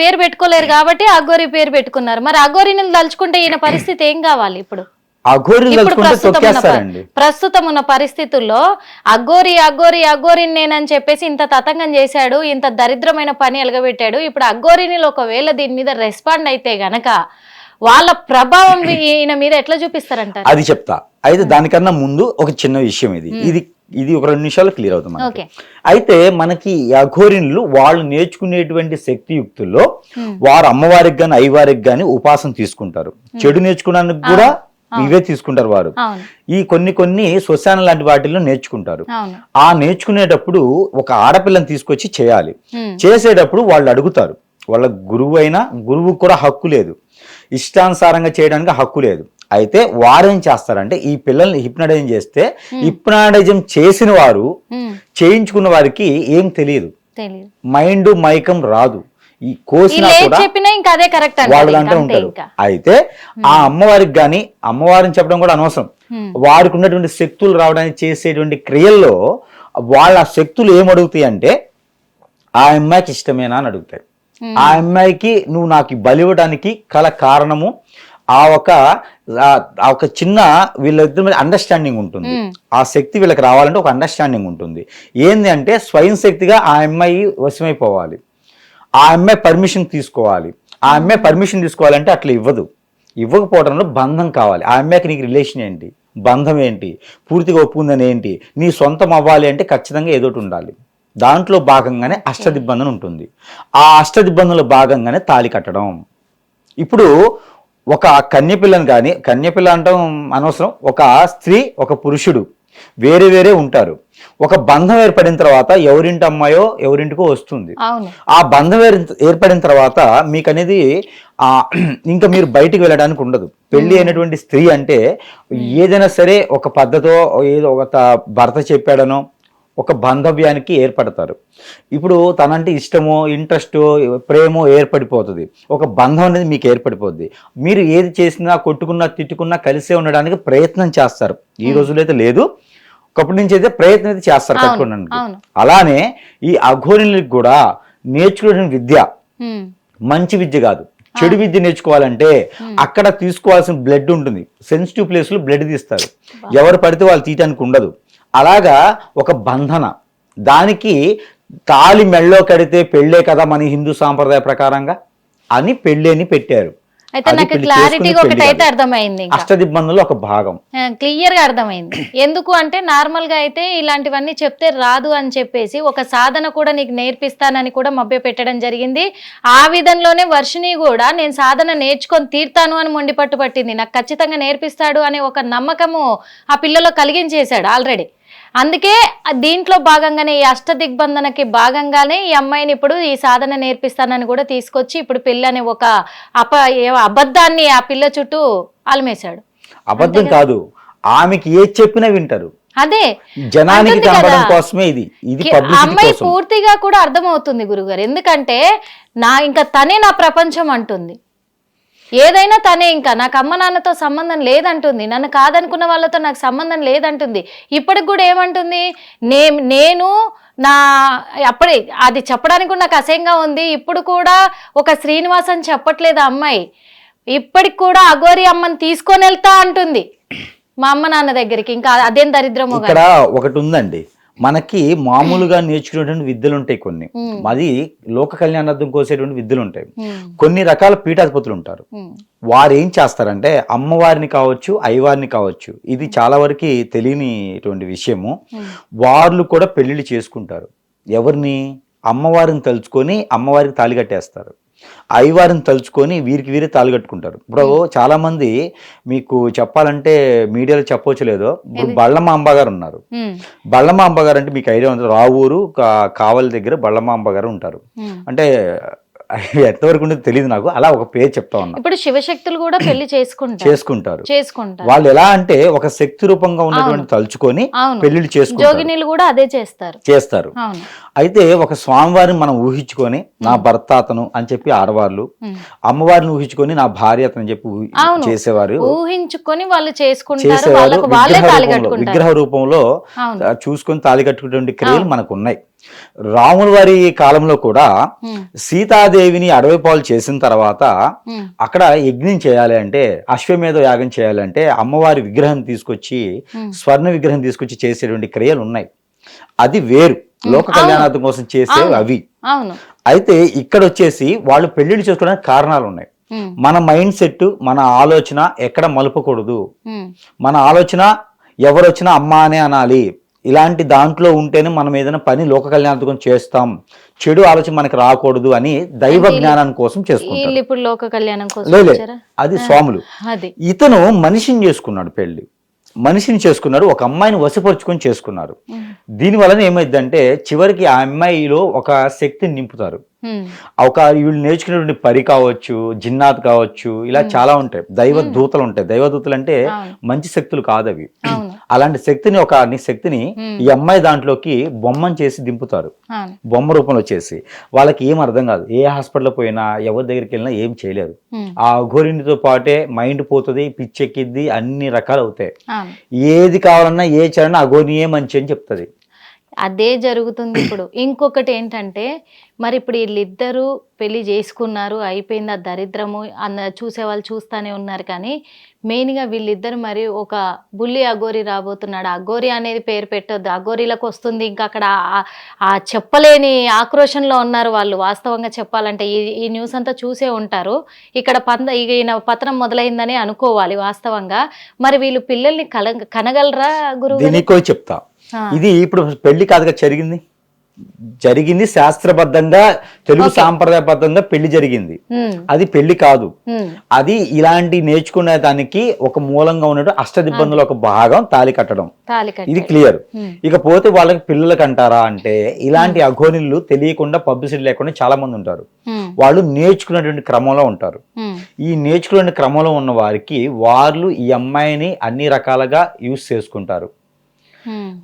పేరు పెట్టుకోలేరు కాబట్టి అఘోరి పేరు పెట్టుకున్నారు. మరి అఘోరిని తలుచుకుంటే ఈయన పరిస్థితి ఏం కావాలి ఇప్పుడు? అఘోరిని ప్రస్తుతం ఉన్న పరిస్థితుల్లో అగ్గోరి అగ్గోరి అగ్గోరిని నేనని చెప్పేసి ఇంత తతంగం చేశాడు ఇంత దరిద్రమైన పని ఎలగబెట్టాడు. ఇప్పుడు అగ్గోరిని ఒకవేళ దీని మీద రెస్పాండ్ అయితే గనక వాళ్ళ ప్రభావం ఈయన మీద ఎట్లా చూపిస్తారంటారు? అది చెప్తా. అయితే దానికన్నా ముందు ఒక చిన్న విషయం ఇది. ఇది ఇది ఒక రెండు నిమిషాలు క్లియర్ అవుతుంది అయితే మనకి అఘోరిన్లు వాళ్ళు నేర్చుకునేటువంటి శక్తియుక్తుల్లో. వారు అమ్మవారికి గాని అయ్యవారికి గాని ఉపాసన తీసుకుంటారు. చెడు నేర్చుకోవడానికి కూడా ఇవే తీసుకుంటారు వారు. ఈ కొన్ని కొన్ని శ్మశానం లాంటి వాటిల్లో నేర్చుకుంటారు. ఆ నేర్చుకునేటప్పుడు ఒక ఆడపిల్లని తీసుకొచ్చి చేయాలి. చేసేటప్పుడు వాళ్ళు అడుగుతారు. వాళ్ళ గురువు అయినా గురువుకు కూడా హక్కు లేదు. ఇష్టానుసారంగా చేయడానికి హక్కు లేదు. అయితే వారేం చేస్తారంటే ఈ పిల్లల్ని హిప్నటైజం చేస్తే హిప్నాటైజం చేసిన వారు చేయించుకున్న వారికి ఏం తెలియదు. మైండ్ మైకం రాదు. ఈ కోసినా కూడా వాళ్ళ దాంట్లో ఉంటారు అయితే ఆ అమ్మవారికి గాని అమ్మవారిని చెప్పడం కూడా అనవసరం. వారికి ఉన్నటువంటి శక్తులు రావడానికి చేసేటువంటి క్రియల్లో వాళ్ళ శక్తులు ఏమడుగుతాయి అంటే ఆ అమ్మాయికి ఇష్టమేనా అని అడుగుతాయి. ఆ అమ్మాయికి నువ్వు నాకు ఈ బలి ఇవ్వడానికి కల కారణము ఆ ఒక ఆ- ఒక చిన్న వీళ్ళిద్దరి మీద అండర్స్టాండింగ్ ఉంటుంది. ఆ శక్తి వీళ్ళకి రావాలంటే ఒక అండర్స్టాండింగ్ ఉంటుంది. ఏంది అంటే స్వయం శక్తిగా ఆ అమ్మాయి వశమైపోవాలి. ఆ అమ్మాయి పర్మిషన్ తీసుకోవాలి. ఆ అమ్మాయి పర్మిషన్ తీసుకోవాలంటే అట్లా ఇవ్వదు. ఇవ్వకపోవడంలో బంధం కావాలి. ఆ అమ్మాయికి నీకు రిలేషన్ ఏంటి? బంధం ఏంటి? పూర్తిగా ఒప్పుకుందని ఏంటి? నీ సొంతం అవ్వాలి అంటే ఖచ్చితంగా ఏదోటి ఉండాలి. దాంట్లో భాగంగానే అష్టదిబ్బందన ఉంటుంది. ఆ అష్టదిబ్బందులో భాగంగానే తాళి కట్టడం. ఇప్పుడు ఒక కన్యపిల్లని కానీ కన్యపిల్ల అంటాం అనవసరం ఒక స్త్రీ ఒక పురుషుడు వేరే వేరే ఉంటారు. ఒక బంధం ఏర్పడిన తర్వాత ఎవరింటి అమ్మాయో ఎవరింటికో వస్తుంది. ఆ బంధం ఏర్- ఏర్పడిన తర్వాత మీకు అనేది ఆ ఇంకా మీరు బయటికి వెళ్ళడానికి ఉండదు. పెళ్ళి అయినటువంటి స్త్రీ అంటే ఏదైనా సరే ఒక పద్ధతో ఏదో ఒక భర్త చెప్పాడనో ఒక బాంధవ్యానికి ఏర్పడతారు. ఇప్పుడు తనంటే ఇష్టమో ఇంట్రెస్టో ప్రేమో ఏర్పడిపోతుంది. ఒక బంధం అనేది మీకు ఏర్పడిపోద్ది. మీరు ఏది చేసినా కొట్టుకున్నా తిట్టుకున్నా కలిసే ఉండడానికి ప్రయత్నం చేస్తారు. ఈ రోజుల్లో అయితే లేదు. ఒకప్పటి నుంచి అయితే ప్రయత్నం అయితే చేస్తారు కట్టుకోవడానికి. అలానే ఈ అఘోరిలకు కూడా నేర్చుకునే విద్య మంచి విద్య కాదు. చెడు విద్య నేర్చుకోవాలంటే అక్కడ తీసుకోవాల్సిన బ్లడ్ ఉంటుంది. సెన్సిటివ్ ప్లేస్లో బ్లడ్ తీస్తారు. ఎవరు పడితే వాళ్ళు తీయటానికి ఉండదు. అలాగా ఒక బంధన. దానికి తాళి మెళ్ళో కడితే పెళ్ళే కదా మన హిందూ సాంప్రదాయ ప్రకారంగా? అని పెళ్ళి అని పెట్టారు. అయితే నాకు క్లారిటీగా చేసుకునే ఒకటి పెళ్ళి అయితే కాదు. అర్థమైంది ఇంకా. అష్టదిబ్బందుల్లో ఒక భాగం. క్లియర్గా అర్థమైంది. ఎందుకు అంటే నార్మల్గా అయితే ఇలాంటివన్నీ చెప్తే రాదు అని చెప్పేసి ఒక సాధన కూడా నీకు నేర్పిస్తానని కూడా మభ్య పెట్టడం జరిగింది. ఆ విధంలోనే వర్షిని కూడా నేను సాధన నేర్చుకొని తీర్తాను అని మొండి పట్టు పట్టింది. నాకు ఖచ్చితంగా నేర్పిస్తాడు అనే ఒక నమ్మకము ఆ పిల్లలో కలిగించేశాడు ఆల్రెడీ. అందుకే దీంట్లో భాగంగానే ఈ అష్ట దిగ్బంధనకి భాగంగానే ఈ అమ్మాయిని ఇప్పుడు ఈ సాధన నేర్పిస్తానని కూడా తీసుకొచ్చి ఇప్పుడు పిల్ల అనే ఒక అప ఏ- అబద్ధాన్ని ఆ పిల్ల చుట్టూ అలమేశాడు. అబద్ధం కాదు. ఆమెకి ఏది చెప్పినా వింటారు. అదే. జనానికి కనబడడం. కోసమే ఇది. ఇది అమ్మాయి పూర్తిగా కూడా అర్థమవుతుంది గురుగారు. ఎందుకంటే నా ఇంకా తనే నా ప్రపంచం అంటుంది. ఏదైనా తనే ఇంకా నాకు అమ్మ నాన్నతో సంబంధం లేదంటుంది నన్ను కాదనుకున్న వాళ్ళతో నాకు సంబంధం లేదంటుంది. ఇప్పటికి కూడా ఏమంటుంది? నే నేను నా అప్పుడే అది చెప్పడానికి కూడా నాకు అసహ్యంగా ఉంది. ఇప్పుడు కూడా ఒక శ్రీనివాస్ చెప్పట్లేదు అమ్మాయి. ఇప్పటికి కూడా అగోరి అమ్మని తీసుకొని వెళ్తా అంటుంది. మా అమ్మ నాన్న దగ్గరికి ఇంకా అదేం దరిద్రమో. ఇక్కడ ఒకటి ఉందండి. మనకి మామూలుగా నేర్చుకునేటువంటి విద్యలు ఉంటాయి కొన్ని. ఉమ్. అది లోక కళ్యాణార్థం కోసేటువంటి విద్యలు ఉంటాయి కొన్ని రకాల పీఠాధిపతులు ఉంటారు. వారు ఏం చేస్తారంటే అమ్మవారిని కావచ్చు అయ్యవారిని కావచ్చు ఇది చాలా వరకు తెలియనిటువంటి విషయము. వాళ్ళు కూడా పెళ్ళిళ్ళు చేసుకుంటారు. ఎవరిని? అమ్మవారిని తలుచుకొని అమ్మవారికి తాళి కట్టేస్తారు. అయ్యవారిని తలుచుకొని వీరికి వీరే తాళి కట్టుకుంటారు. ఇప్పుడు చాలా మంది మీకు చెప్పాలంటే మీడియాలో చెప్పవచ్చు లేదో. ఇప్పుడు బళ్ళమాంబ గారు ఉన్నారు. బళ్ళమాంబ గారు అంటే మీకు ఐడియా ఉంది. రావూరు కావలి దగ్గర బళ్ళమాంబ గారు ఉంటారు. అంటే ఎంతవరకు ఉండేది తెలియదు నాకు. అలా ఒక పేరు చెప్తా ఉన్నా. ఇప్పుడు శివశక్తులు కూడా పెళ్ళి చేసుకుంటారు. చేసుకుంటారు. చేసుకుంటారు. వాళ్ళు ఎలా అంటే ఒక శక్తి రూపంగా ఉన్నటువంటి తలుచుకొని పెళ్ళిళ్ళు చేసుకుంటారు. జోగినీలు కూడా అదే చేస్తారు. చేస్తారు. అయితే ఒక స్వామివారిని మనం ఊహించుకొని నా భర్త అతను అని చెప్పి ఆడవాళ్ళు. అమ్మవారిని ఊహించుకొని నా భార్య అతను చెప్పి. చేసేవారు. ఊహించుకొని వాళ్ళు చేసుకుంటారు విగ్రహ రూపంలో చూసుకొని తాళి కట్టుకునేటువంటి క్రియలు మనకు ఉన్నాయి. రాముల వారి కాలంలో కూడా సీతాదేవిని అడవి పాలు చేసిన తర్వాత అక్కడ యజ్ఞం చేయాలి అంటే అశ్వమేధ యాగం చేయాలంటే అమ్మవారి విగ్రహం తీసుకొచ్చి. స్వర్ణ విగ్రహం తీసుకొచ్చి చేసేటువంటి క్రియలు ఉన్నాయి. అది వేరు. లోక. కళ్యాణార్థం కోసం చేసే. అవి. అయితే ఇక్కడ వచ్చేసి వాళ్ళు పెళ్ళిళ్ళు చేసుకోవడానికి కారణాలు ఉన్నాయి. మన మైండ్ సెట్ మన ఆలోచన ఎక్కడ మలుపకూడదు. మన ఆలోచన ఎవరు వచ్చినా అమ్మ అనే అనాలి. ఇలాంటి దాంట్లో ఉంటేనే మనం ఏదైనా పని లోక కళ్యాణార్థం చేస్తాం. చెడు ఆలోచన మనకి రాకూడదు అని దైవ జ్ఞానం కోసం లేలే వచ్చారా? అది స్వాములు. ఇతను మనిషిని చేసుకున్నాడు పెళ్ళి మనిషిని చేసుకున్నాడు ఒక అమ్మాయిని వశపరుచుకొని చేసుకున్నారు. ఉమ్, దీని వలన ఏమైందంటే చివరికి ఆ అమ్మాయిలో ఒక శక్తిని నింపుతారు. ఒక వీళ్ళు నేర్చుకునేటువంటి పరి కావచ్చు జిన్నాత్ కావచ్చు ఇలా చాలా ఉంటాయి. దైవ దూతలు ఉంటాయి. దైవ దూతలు అంటే. మంచి శక్తులు కాదు అవి అలాంటి శక్తిని ఒక ని శక్తిని. ఈ అమ్మాయి దాంట్లోకి బొమ్మని చేసి దింపుతారు. బొమ్మ రూపంలో చేసి. వాళ్ళకి ఏం అర్థం కాదు. ఏ హాస్పిటల్ పోయినా ఎవరి దగ్గరికి వెళ్ళినా ఏం చేయలేరు. ఉమ్, ఆ అఘోరినితో పాటే మైండ్ పోతుంది పిచ్చెక్కిద్ది అన్ని రకాలు అవుతాయి. ఏది కావాలన్నా ఏ చరణ అఘోనియే మంచి అని చెప్తుంది. అదే జరుగుతుంది ఇప్పుడు. ఇంకొకటి ఏంటంటే మరి ఇప్పుడు వీళ్ళిద్దరూ పెళ్ళి చేసుకున్నారు అయిపోయింది ఆ దరిద్రము అన్న చూసే వాళ్ళు చూస్తానే ఉన్నారు కానీ మెయిన్గా వీళ్ళిద్దరు మరి ఒక బుల్లి అగోరి రాబోతున్నాడు. అగోరి అనేది పేరు పెట్టొద్దు. అగోరీలకు వస్తుంది ఇంకా అక్కడ ఆ- చెప్పలేని ఆక్రోషంలో ఉన్నారు వాళ్ళు. వాస్తవంగా చెప్పాలంటే ఈ ఈ న్యూస్ అంతా చూసే ఉంటారు. ఇక్కడ పంద ఈయన పత్రం మొదలైందని అనుకోవాలి వాస్తవంగా. మరి వీళ్ళు పిల్లల్ని కల కనగలరా గురువు చెప్తా. ఇది ఇప్పుడు పెళ్ళి కాదుగా జరిగింది? జరిగింది శాస్త్రబద్ధంగా తెలుగు. సాంప్రదాయబద్ధంగా పెళ్ళి జరిగింది. అది పెళ్ళి కాదు. అది ఇలాంటి నేర్చుకునే దానికి ఒక మూలంగా ఉన్నట్టు అష్టదిబ్బందులు ఒక భాగం తాలి కట్టడం. ఇది క్లియర్. ఇకపోతే వాళ్ళకి పిల్లలకి అంటారా అంటే ఇలాంటి అఘోనిళ్ళు తెలియకుండా పబ్లిసిటీ లేకుండా చాలా మంది ఉంటారు వాళ్ళు నేర్చుకునేటువంటి క్రమంలో ఉంటారు. ఈ నేర్చుకునే క్రమంలో ఉన్న వారికి వాళ్ళు ఈ అమ్మాయిని అన్ని రకాలుగా యూస్ చేసుకుంటారు.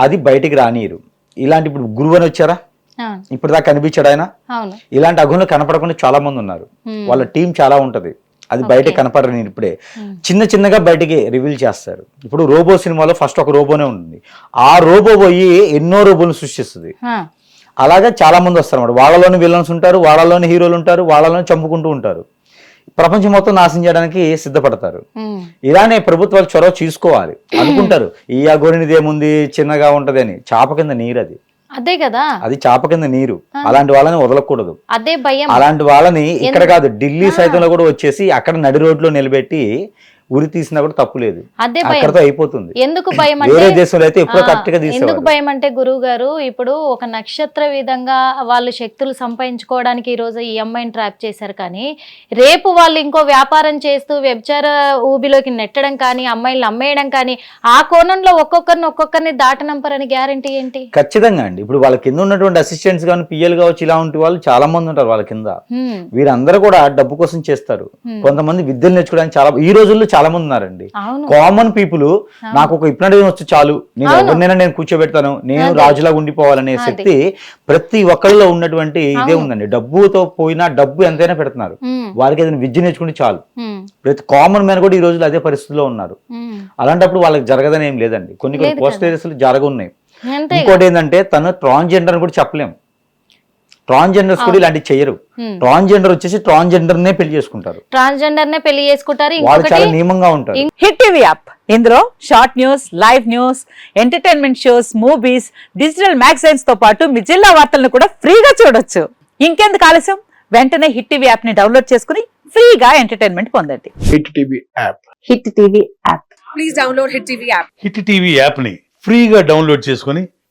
అది బయటికి రానియరు. ఇలాంటి ఇప్పుడు గురువు అని వచ్చారా? ఇప్పుడు దాకా కనిపించాడు ఆయన? ఇలాంటి అఘోనులు కనపడకుండా చాలా మంది ఉన్నారు వాళ్ళ టీం చాలా ఉంటది. అది బయట నేను ఇప్పుడే. చిన్న చిన్నగా బయటికి రివీల్ చేస్తారు. ఇప్పుడు రోబో సినిమాలో ఫస్ట్ ఒక రోబోనే ఉంటుంది. ఆ రోబో పోయి ఎన్నో రోబోలు సృష్టిస్తుంది. అలాగే చాలా మంది వస్తారు అన్నమాట. వాళ్ళలోని విలన్స్ ఉంటారు వాళ్ళలోని హీరోలు ఉంటారు వాళ్ళలోని చంపుకుంటూ ఉంటారు. ప్రపంచం మొత్తం నాశనం చేయడానికి సిద్ధపడతారు. ఇలానే ప్రభుత్వాలు చొరవ చూసుకోవాలి. అనుకుంటారు ఈ అగోరినిది ఏముంది చిన్నగా ఉంటది అని. చాప కింద నీరు అది. అదే కదా. అది చాప కింద నీరు. అలాంటి వాళ్ళని వదలకూడదు. అదే భయం. అలాంటి వాళ్ళని ఇక్కడ కాదు ఢిల్లీ సైతంలో కూడా వచ్చేసి అక్కడ నడి రోడ్లో నిలబెట్టి ఉరి తీసినా కూడా తప్పు లేదు. అదే భయం. అయిపోతుంది. ఎందుకు భయం వేరే అంటే దేశంలో అయితే ఎప్పుడో కరెక్ట్గా ఎందుకు భయం అంటే గురువు గారు ఇప్పుడు ఒక నక్షత్ర విధంగా వాళ్ళు శక్తులు సంపాదించుకోవడానికి ఈ రోజు ఈ అమ్మాయిని ట్రాప్ చేశారు కానీ రేపు వాళ్ళు ఇంకో వ్యాపారం చేస్తూ వ్యభిచార ఊబిలోకి నెట్టడం కానీ అమ్మాయిలను అమ్మేయడం కానీ ఆ కోణంలో ఒక్కొక్కరిని ఒక్కొక్కరిని దాటనంపరని గ్యారంటీ ఏంటి? ఖచ్చితంగా అండి. ఇప్పుడు వాళ్ళ కింద ఉన్నటువంటి అసిస్టెంట్స్ కానీ పిఎల్ కావచ్చు ఇలా ఉంటే వాళ్ళు చాలా మంది ఉంటారు వాళ్ళ కింద. వీరందరూ కూడా డబ్బు కోసం చేస్తారు. కొంతమంది విద్యలు నేర్చుకోవడానికి చాలా ఈ రోజుల్లో చాలా మంది ఉన్నారండి. కామన్ పీపుల్ నాకు ఒక హిప్నటిజం వచ్చి చాలు. నేను. ఎవరినైనా నేను కూర్చోబెడతాను. నేను. రాజులాగా ఉండిపోవాలనే. శక్తి ప్రతి ఒక్కరిలో ఉన్నటువంటి ఇదే. ఉందండి. డబ్బుతో పోయినా డబ్బు ఎంతైనా పెడుతున్నారు. వారికి ఏదైనా విద్య నేర్చుకుంటే చాలు. ప్రతి కామన్ మ్యాన్ కూడా ఈ రోజుల్లో అదే పరిస్థితిలో ఉన్నారు. అలాంటప్పుడు వాళ్ళకి జరగదని ఏం లేదండి. కొన్ని కొన్ని లేదు పోస్ట్ ఏరియాస్లు జరగవున్నాయి అంతే ఇంకోటి ఏంటంటే తను ట్రాన్స్జెండర్ కూడా చెప్పలేం. ట్రాన్స్జెండర్స్ కూడా ఇలాంటివి చేయరు. ట్రాన్స్జెండర్ వచ్చేసి ట్రాన్స్జెండర్ నే పెళ్ళి చేసుకుంటారు. ట్రాన్స్జెండర్ నే పెళ్ళి చేసుకుంటారు. వాళ్ళు ఇంకొకటి చాలా నియమంగా ఉంటారు. Hit TV app. ఇందులో short news live news entertainment shows movies digital మ్యాగజైన్స్తో పాటు మీ జిల్లా వార్తలను కూడా ఫ్రీగా చూడొచ్చు. ఇంకెందుకు ఆలస్యం? వెంటనే హిట్ టీవీ యాప్ని డౌన్లోడ్ చేసుకుని ఫ్రీగా ఎంటర్టైన్మెంట్ పొందండి. Hit TV app. Hit TV app. Please download Hit TV app. Hit TV యాప్ని ఫ్రీగా డౌన్లోడ్ చేసుకొని